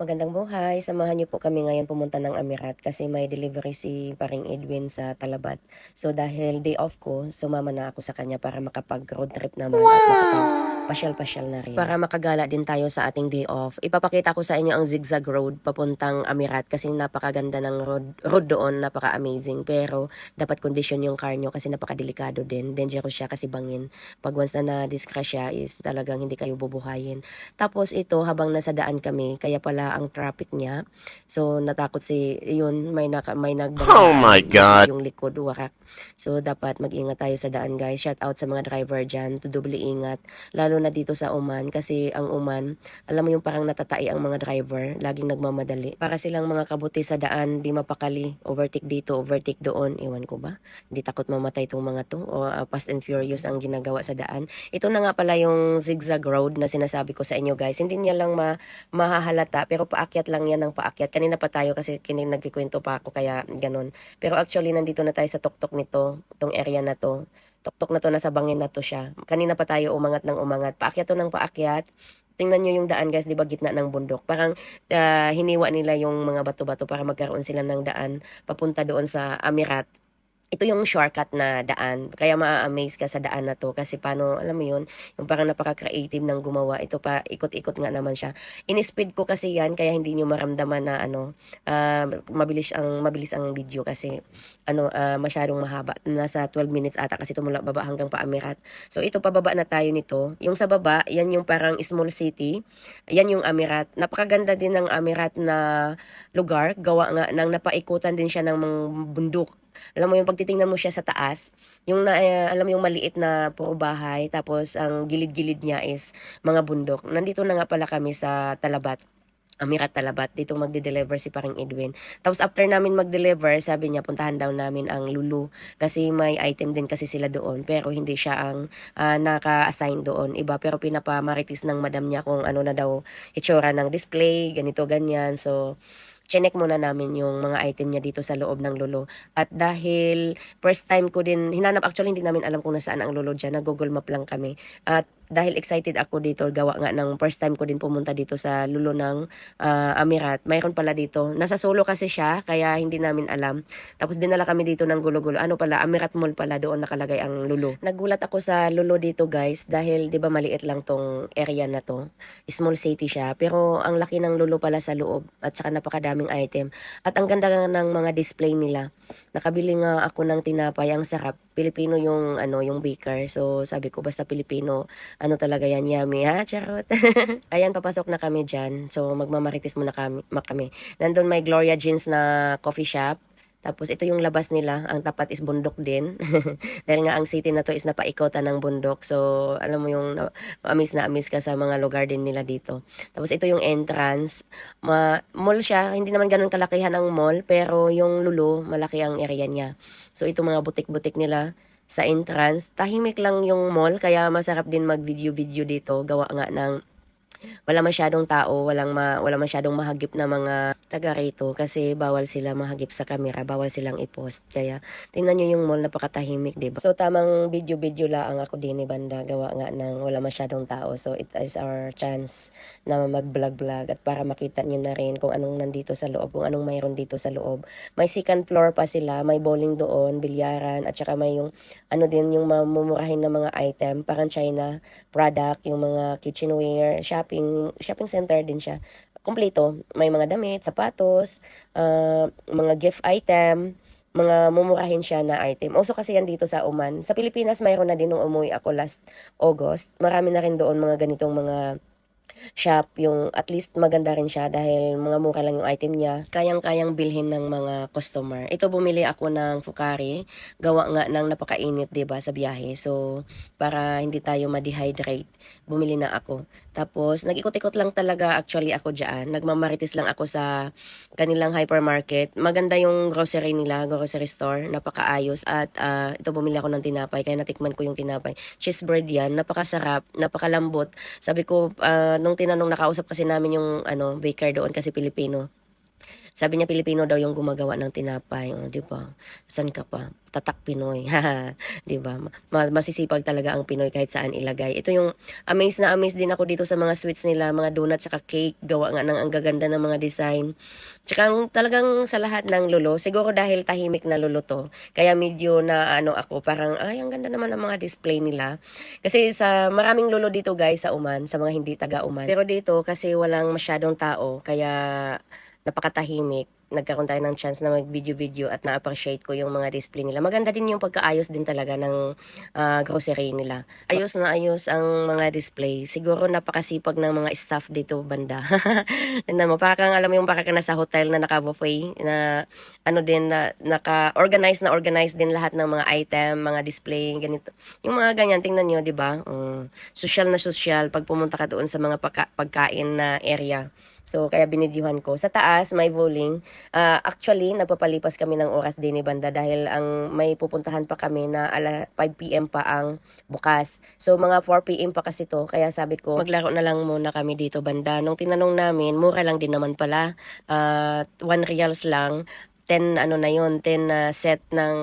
Magandang buhay. Samahan niyo po kami ngayon pumunta ng Amirat kasi may delivery si paring Edwin sa Talabat. So dahil day off ko, sumama na ako sa kanya para makapag road trip naman at makapag pasyal-pasyal na rin. Para makagala din tayo sa ating day off. Ipapakita ko sa inyo ang zigzag road papuntang Amirat kasi napakaganda ng road, road doon, napaka-amazing. Pero dapat condition yung car nyo kasi napakadelikado din. Dangerous siya kasi bangin. Pag once na na-discrash siya is talagang hindi kayo bubuhayin. Tapos ito, habang nasa daan kami, kaya pala ang traffic niya. So, natakot si, yun, may, naka, may nagbangga. Oh my God. Yung likod, warak. So, dapat mag-ingat tayo sa daan, guys. Shout out sa mga driver dyan to doble ingat. Lalo na dito sa Oman. Kasi ang Oman, alam mo yung parang natatai ang mga driver. Laging nagmamadali. Para silang mga kabuti sa daan, di mapakali. Overtake dito, overtake doon. Iwan ko ba? Hindi takot mamatay itong mga to. O uh, fast and furious ang ginagawa sa daan. Ito na nga pala yung zigzag road na sinasabi ko sa inyo, guys. Hindi niya lang ma mahahalata pero paakyat lang yan ng paakyat. Kanina pa tayo kasi kinin nagkikwento pa ako kaya ganun. Pero actually nandito na tayo sa tuktok nito, itong area na to. Tuktok na to nasa bangin na to siya. Kanina pa tayo umangat ng umangat. Paakyat to ng paakyat. Tingnan nyo yung daan guys, di ba gitna ng bundok. Parang ah, hiniwa nila yung mga bato-bato para magkaroon sila ng daan papunta doon sa Amirat ito yung shortcut na daan. Kaya ma-amaze ka sa daan na to. Kasi paano, alam mo yun, yung parang napaka-creative ng gumawa. Ito pa, ikot-ikot nga naman siya. In-speed ko kasi yan, kaya hindi nyo maramdaman na ano, ah, mabilis ang mabilis ang video kasi ano, ah, masyadong mahaba. Nasa 12 minutes ata kasi tumula baba hanggang Paamirat. So ito, pababa na tayo nito. Yung sa baba, yan yung parang small city. Yan yung Amirat. Napakaganda din ng Amirat na lugar. Gawa nga ng napaikutan din siya ng mga bundok alam mo yung pagtitingnan mo siya sa taas, yung na, eh, alam mo yung maliit na puro bahay, tapos ang gilid-gilid niya is mga bundok. Nandito na nga pala kami sa Talabat. Amirat Talabat, dito magde-deliver si paring Edwin. Tapos after namin mag-deliver, sabi niya puntahan daw namin ang Lulu kasi may item din kasi sila doon pero hindi siya ang ah, naka-assign doon. Iba pero pinapamaritis ng madam niya kung ano na daw itsura ng display, ganito ganyan. So chinek muna namin yung mga item niya dito sa loob ng Lolo. At dahil first time ko din, hinanap, actually hindi namin alam kung nasaan ang Lolo dyan, nag-google map lang kami. At dahil excited ako dito, gawa nga ng first time ko din pumunta dito sa Lulo ng ah, Amirat. Mayroon pala dito. Nasa solo kasi siya, kaya hindi namin alam. Tapos dinala kami dito ng gulo-gulo. Ano pala, Amirat Mall pala, doon nakalagay ang Lulo. Nagulat ako sa Lulo dito guys, dahil di ba maliit lang tong area na to. Small city siya, pero ang laki ng Lulo pala sa loob at saka napakadaming item. At ang ganda ng mga display nila. Nakabili nga ako ng tinapay, ang sarap. Pilipino yung ano, yung baker. So sabi ko basta Pilipino, ano talaga yan, yummy ha, charot. Ayan, papasok na kami dyan. So magmamarites muna kami, kami. Nandun may Gloria Jeans na coffee shop. Tapos ito yung labas nila, ang tapat is bundok din. Dahil nga ang city na to is napaikotan ng bundok. So alam mo yung amis na amis ka sa mga lugar din nila dito. Tapos ito yung entrance. Ma mall siya, hindi naman ganun kalakihan ang mall, pero yung lulo, malaki ang area niya. So ito mga butik-butik nila sa entrance. Tahimik lang yung mall, kaya masarap din mag-video-video dito. Gawa nga ng wala masyadong tao, walang ma, wala masyadong mahagip na mga taga rito kasi bawal sila mahagip sa camera, bawal silang i-post. Kaya tingnan nyo yung mall, napakatahimik, di ba? So tamang video-video lang ako din ni Banda, gawa nga ng wala masyadong tao. So it is our chance na mag-vlog-vlog at para makita nyo na rin kung anong nandito sa loob, kung anong mayroon dito sa loob. May second floor pa sila, may bowling doon, bilyaran, at saka may yung ano din yung mamumurahin na mga item, parang China product, yung mga kitchenware, shopping, shopping center din siya. Kompleto, may mga damit, sapatos, ah, mga gift item, mga mumurahin siya na item. Also kasi yan dito sa Oman. Sa Pilipinas, mayroon na din nung umuwi ako last August. Marami na rin doon mga ganitong mga shop, yung at least maganda rin siya dahil mga mura lang yung item niya. Kayang-kayang bilhin ng mga customer. Ito bumili ako ng fukari, gawa nga ng napakainit 'di ba sa biyahe. So para hindi tayo ma-dehydrate, bumili na ako. Tapos nag-ikot-ikot lang talaga actually ako diyan. Nagmamarites lang ako sa kanilang hypermarket. Maganda yung grocery nila, grocery store, napakaayos at ah, ito bumili ako ng tinapay kaya natikman ko yung tinapay. Cheese bread 'yan, napakasarap, napakalambot. Sabi ko ah, nung tinanong nakausap kasi namin yung ano baker doon kasi Pilipino. Sabi niya Pilipino daw yung gumagawa ng tinapay, oh, 'di ba? San ka pa? Tatak Pinoy. 'Di ba? Ma- masisipag talaga ang Pinoy kahit saan ilagay. Ito yung amaze na amaze din ako dito sa mga sweets nila, mga donuts saka cake, gawa nga ng ang gaganda ng mga design. Tsaka ang talagang sa lahat ng lulo, siguro dahil tahimik na lulo to, kaya medyo na ano ako, parang ay ang ganda naman ng mga display nila. Kasi sa maraming lulo dito guys sa Uman, sa mga hindi taga Uman. Pero dito kasi walang masyadong tao, kaya napakatahimik. Nagkaroon tayo ng chance na mag-video-video at na-appreciate ko yung mga display nila. Maganda din yung pagkaayos din talaga ng ah, grocery nila. Ayos na ayos ang mga display. Siguro napakasipag ng mga staff dito banda. Tignan mo, parang alam mo yung parang ka nasa hotel na naka-buffet na ano din na naka-organize na organize din lahat ng mga item, mga display, ganito. Yung mga ganyan, tingnan nyo, di ba? Mm, social na social pag pumunta ka doon sa mga pagka- pagkain na area. So, kaya binidyuhan ko. Sa taas, may bowling. Ah, actually, nagpapalipas kami ng oras din ni Banda dahil ang may pupuntahan pa kami na ala 5 p.m. pa ang bukas. So, mga 4 p.m. pa kasi to. Kaya sabi ko, maglaro na lang muna kami dito, Banda. Nung tinanong namin, mura lang din naman pala. Ah, 1 reals lang. 10 ano na yon 10 na set ng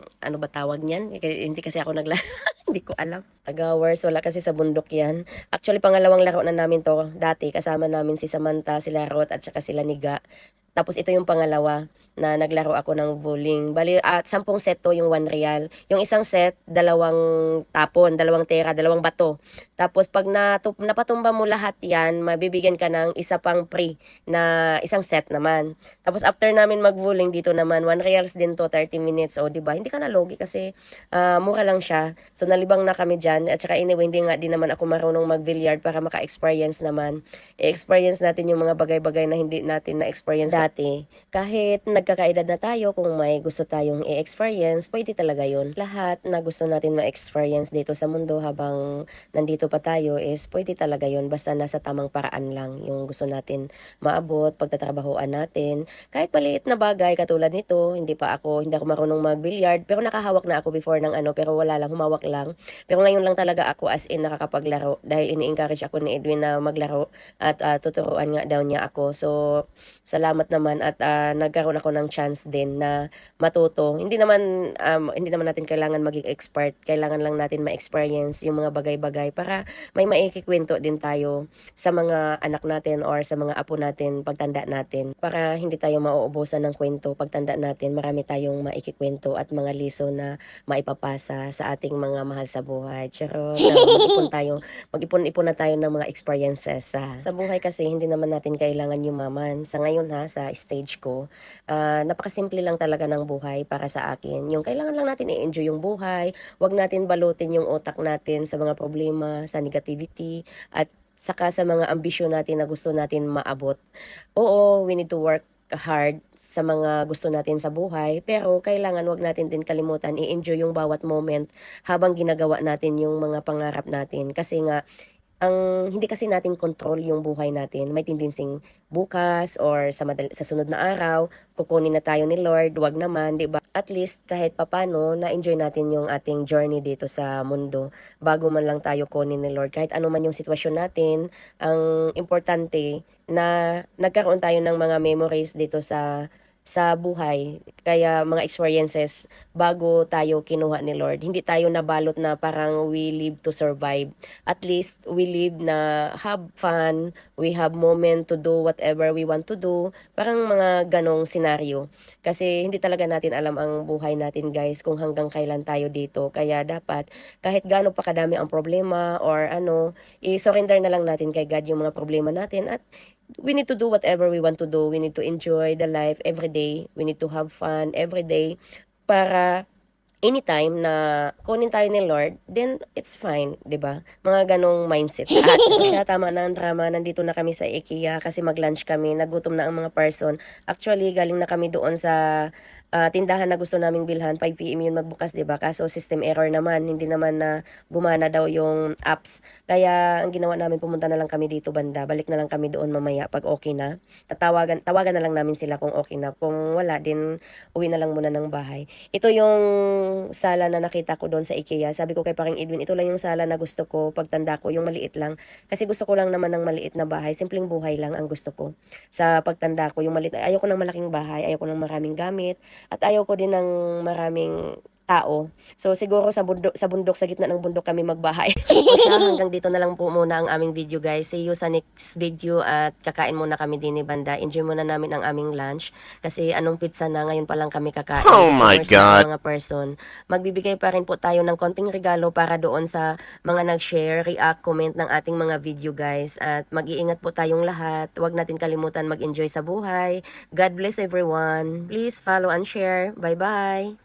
ano ba tawag niyan hindi kasi ako nagla hindi ko alam Tagawers, wala kasi sa bundok yan. Actually, pangalawang laro na namin to dati. Kasama namin si Samantha, sila Rot, at saka sila Niga. Tapos ito yung pangalawa na naglaro ako ng bowling. Bali, at sampung set to yung one real. Yung isang set, dalawang tapon, dalawang tera, dalawang bato. Tapos pag natup, napatumba mo lahat yan, mabibigyan ka ng isa pang free na isang set naman. Tapos after namin mag-bowling dito naman, one reals din to, 30 minutes. O, di ba? Hindi ka na logi kasi ah, mura lang siya. So, nalibang na kami dyan. At saka anyway, hindi nga din naman ako marunong mag-billiard para maka-experience naman. I-experience natin yung mga bagay-bagay na hindi natin na-experience dati. Kahit nagkakaedad na tayo, kung may gusto tayong i-experience, pwede talaga yun. Lahat na gusto natin ma-experience dito sa mundo habang nandito pa tayo is pwede talaga yun. Basta nasa tamang paraan lang yung gusto natin maabot, pagtatrabahoan natin. Kahit maliit na bagay katulad nito, hindi pa ako, hindi ako marunong mag-billiard, pero nakahawak na ako before ng ano, pero wala lang, humawak lang. Pero ngayon lang talaga ako as in nakakapaglaro dahil ini-encourage ako ni Edwin na maglaro at ah, tuturuan nga daw niya ako. So, salamat naman at ah, nagkaroon ako ng chance din na matuto. Hindi naman um, hindi naman natin kailangan maging expert. Kailangan lang natin ma-experience yung mga bagay-bagay para may maikikwento din tayo sa mga anak natin or sa mga apo natin pagtanda natin para hindi tayo mauubusan ng kwento pagtanda natin. Marami tayong maikikwento at mga liso na maipapasa sa ating mga mahal sa buhay. Pero mag-ipon tayo, mag-ipon-ipon na tayo ng mga experiences sa sa buhay kasi hindi naman natin kailangan yumaman. Sa ngayon ha, sa stage ko, ah, napakasimple lang talaga ng buhay para sa akin. Yung kailangan lang natin i-enjoy yung buhay, wag natin balutin yung utak natin sa mga problema, sa negativity, at saka sa mga ambisyon natin na gusto natin maabot. Oo, we need to work hard sa mga gusto natin sa buhay, pero kailangan wag natin din kalimutan i-enjoy yung bawat moment habang ginagawa natin yung mga pangarap natin. Kasi nga, ang hindi kasi natin control yung buhay natin. May tendency bukas or sa, madal- sa sunod na araw, kukunin na tayo ni Lord, wag naman, di ba? At least kahit papano, na-enjoy natin yung ating journey dito sa mundo bago man lang tayo kunin ni Lord. Kahit ano man yung sitwasyon natin, ang importante na nagkaroon tayo ng mga memories dito sa sa buhay, kaya mga experiences bago tayo kinuha ni Lord. Hindi tayo nabalot na parang we live to survive. At least we live na have fun, we have moment to do whatever we want to do. Parang mga ganong senaryo. Kasi hindi talaga natin alam ang buhay natin guys kung hanggang kailan tayo dito. Kaya dapat kahit gaano pa kadami ang problema or ano, i-surrender na lang natin kay God yung mga problema natin at we need to do whatever we want to do. We need to enjoy the life every day. We need to have fun every day para anytime na kunin tayo ni Lord, then it's fine, 'di ba? Mga ganong mindset. At siya tama na ang drama, nandito na kami sa IKEA kasi mag-lunch kami, nagutom na ang mga person. Actually, galing na kami doon sa ah, tindahan na gusto naming bilhan, 5pm yun magbukas, 'di ba? Kaso system error naman, hindi naman na gumana daw yung apps. Kaya ang ginawa namin pumunta na lang kami dito banda. Balik na lang kami doon mamaya pag okay na. Tatawagan tawagan na lang namin sila kung okay na. Kung wala din uwi na lang muna ng bahay. Ito yung sala na nakita ko doon sa IKEA. Sabi ko kay Paring Edwin, ito lang yung sala na gusto ko pagtanda ko, yung maliit lang. Kasi gusto ko lang naman ng maliit na bahay. Simpleng buhay lang ang gusto ko. Sa pagtanda ko, yung maliit, ayaw ko ng malaking bahay, ayaw ko ng maraming gamit, at ayaw ko din ng maraming tao. So siguro sa bundok sa bundok sa gitna ng bundok kami magbahay. o siya, hanggang dito na lang po muna ang aming video guys. See you sa next video at kakain muna kami din ni Banda. Enjoy muna namin ang aming lunch kasi anong pizza na ngayon pa lang kami kakain. Oh my God. mga person. Magbibigay pa rin po tayo ng konting regalo para doon sa mga nag-share, react, comment ng ating mga video guys. At mag-iingat po tayong lahat. Huwag natin kalimutan mag-enjoy sa buhay. God bless everyone. Please follow and share. Bye-bye.